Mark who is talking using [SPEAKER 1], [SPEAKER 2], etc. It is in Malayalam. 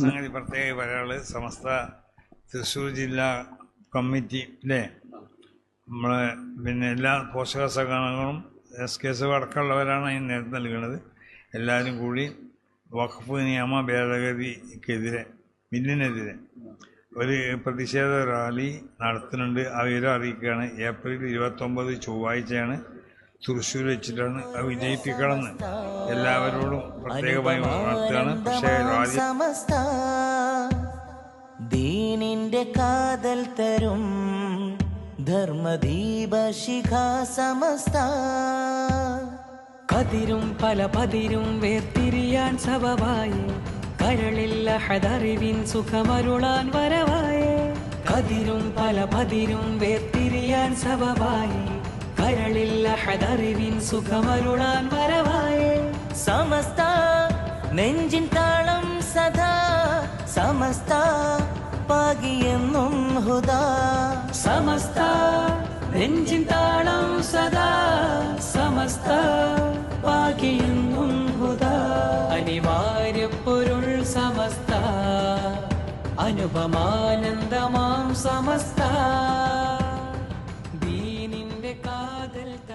[SPEAKER 1] സംഗതി പ്രത്യേക ഒരാൾ സമസ്ത തൃശ്ശൂർ ജില്ലാ കമ്മിറ്റി അല്ലേ നമ്മളെ പിന്നെ എല്ലാ പോഷക സംഘടനകളും എസ് കെ എസ് അടക്കമുള്ളവരാണ് ഈ നേരം നൽകുന്നത്. എല്ലാവരും കൂടി വഖഫ് നിയമ ഭേദഗതിക്കെതിരെ ബില്ലിനെതിരെ ഒരു പ്രതിഷേധ റാലി നടത്തുന്നുണ്ട്. ആ വിവരം അറിയിക്കുകയാണ്. ഏപ്രിൽ ഇരുപത്തൊമ്പത് ചൊവ്വാഴ്ചയാണ് തൃശ്ശൂർ വെച്ചിട്ടാണ് അത് വിജയിപ്പിക്കണമെന്ന്. എല്ലാവരോടും പ്രത്യേകമായി ഉണർത്തുകയാണ് പക്ഷേ
[SPEAKER 2] സമസ്ത ദീനിന്റെ കാതൽ തരും. ധർമ്മദീപ ശിഖ സമസ്ത.
[SPEAKER 3] കതിരും പല പതിരും വേർതിരിയാൻ സബവായി കരളില്ല ഹദറിവിൻ സുഖമരുളാൻ വരവായി. കതിരും പല പതിരും വേർതിരിയാൻ സബവായി കരളില്ല ഹദറിവിൻ സുഖമരുളാൻ വരവായി.
[SPEAKER 2] സമസ്ത നെഞ്ചിൻ സദാ സമസ്ത പാകിയെന്നും ഹുദാ.
[SPEAKER 3] സമസ്ത നെഞ്ചിൻ താളം സദാ. സമസ്ത പാകിയെന്നും ഹുദാ. അനിവാര്യ പൊരുൾ സമസ്ത. അനുപമാനന്ദമാം സമസ്ത. ദീനിന്റെ കാതൽ